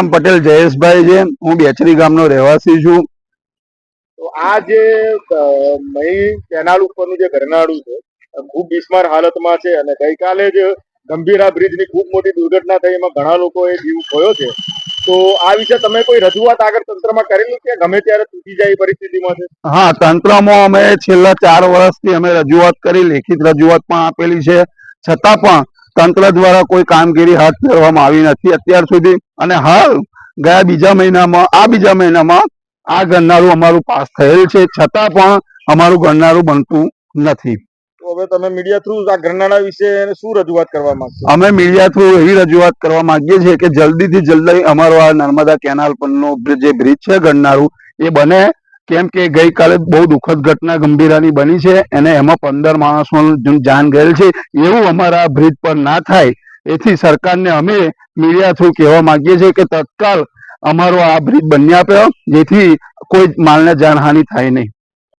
નામ પટેલ જયેશભાઈ છે. હું બેચરી ગામનો રહેવાસી છું. તો આ જે મહી કેનાલ ઉપરનું જે ગરનાળું છે ખૂબ બિસ્માર હાલતમાં છે અને ગઈકાલે જ ગંભીરા બ્રિજની ખૂબ મોટી દુર્ઘટના થઈ. એમાં ઘણા લોકોએ જીવ ખોયો છે. તો આ વિશે તમે કોઈ રજૂઆત આગળ તંત્રમાં કરેલી કે ગમે ત્યારે તૂટી જાય પરિસ્થિતિમાં છે? હા તંત્રમાં અમે છેલ્લા ચાર વર્ષથી અમે રજૂઆત કરી લેખિત રજૂઆત પણ આપેલી છે. છતાં પણ તંત્ર દ્વારા કોઈ કામગીરી હાથ ધરવામાં આવી નથી અત્યાર સુધી. અને હાલ ગયા બીજા મહિનામાં આ બીજા મહિનામાં આ ગણનારું અમારું પાસ થયેલ છે. છતાં પણ અમારું ગરનારું બનતું નથી. તો હવે તમે મીડિયા થ્રુ આ ગરનાળા વિશે શું રજૂઆત કરવા અમે મીડિયા થ્રુ એવી રજૂઆત કરવા માંગીએ છીએ કે જલ્દીથી જલ્દી અમારો આ નર્મદા કેનાલ પરનો જે બ્રિજ છે ગણનારું એ બને. કેમ કે ગઈકાલે બહુ દુઃખદ ઘટના ગંભીરાની બની છે અને એમાં પંદર માણસોનું જાન ગયેલ છે. એવું અમારા બ્રિજ પર ના થાય. એથી સરકારને અમે મીડિયા થ્રુ કહેવા માંગીએ છીએ કે તત્કાલ અમારો આ બ્રિજ બની આપ્યો, જેથી કોઈ માલને જાનહાનિ થાય નહીં.